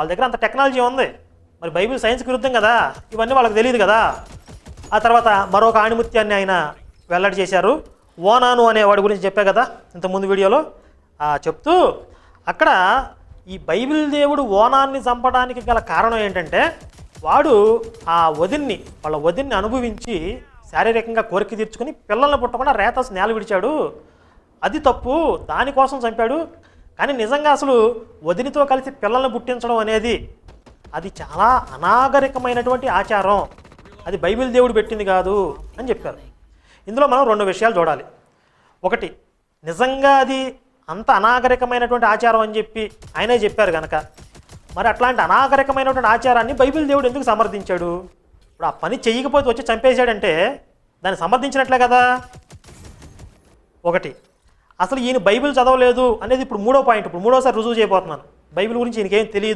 వాళ్ళ దగ్గర అంత టెక్నాలజీ ఉంది. మరి బైబిల్ సైన్స్కి విరుద్ధం కదా? ఇవన్నీ వాళ్ళకి తెలియదు కదా? ఆ తర్వాత మరొక ఆణిముత్యాన్ని ఆయన వెల్లడి చేశారు. ఓనాను అనే వాడి గురించి చెప్పా కదా ఇంతకుముందు వీడియోలో. చెప్తూ అక్కడ ఈ బైబిల్ దేవుడు ఓనాన్ని చంపడానికి గల కారణం ఏంటంటే వాడు ఆ వదిన్ని వాళ్ళ వదిన్ని అనుభవించి శారీరకంగా కోరిక తీర్చుకుని పిల్లల్ని పుట్టకుండా రేతస్ నేల విడిచాడు. అది తప్పు దానికోసం చంపాడు. కానీ నిజంగా అసలు వదినితో కలిసి పిల్లల్ని పుట్టించడం అనేది అది చాలా అనాగరికమైనటువంటి ఆచారం. అది బైబిల్ దేవుడు పెట్టింది కాదు అని చెప్పారు. ఇందులో మనం రెండు విషయాలు చూడాలి. ఒకటి నిజంగా అది అంత అనాగరికమైనటువంటి ఆచారం అని చెప్పి ఆయనే చెప్పారు కనుక మరి అట్లాంటి అనాగరికమైనటువంటి ఆచారాన్ని బైబిల్ దేవుడు ఎందుకు సమర్థించాడు? ఇప్పుడు ఆ పని చేయకపోతే వచ్చి చంపేశాడంటే దాన్ని సమర్థించినట్లే కదా. ఒకటి అసలు ఈయన బైబిల్ చదవలేదు అనేది ఇప్పుడు మూడో పాయింట్. ఇప్పుడు మూడోసారి రుజువు చేయబోతున్నాను. బైబిల్ గురించి ఈయనకేం తెలియదు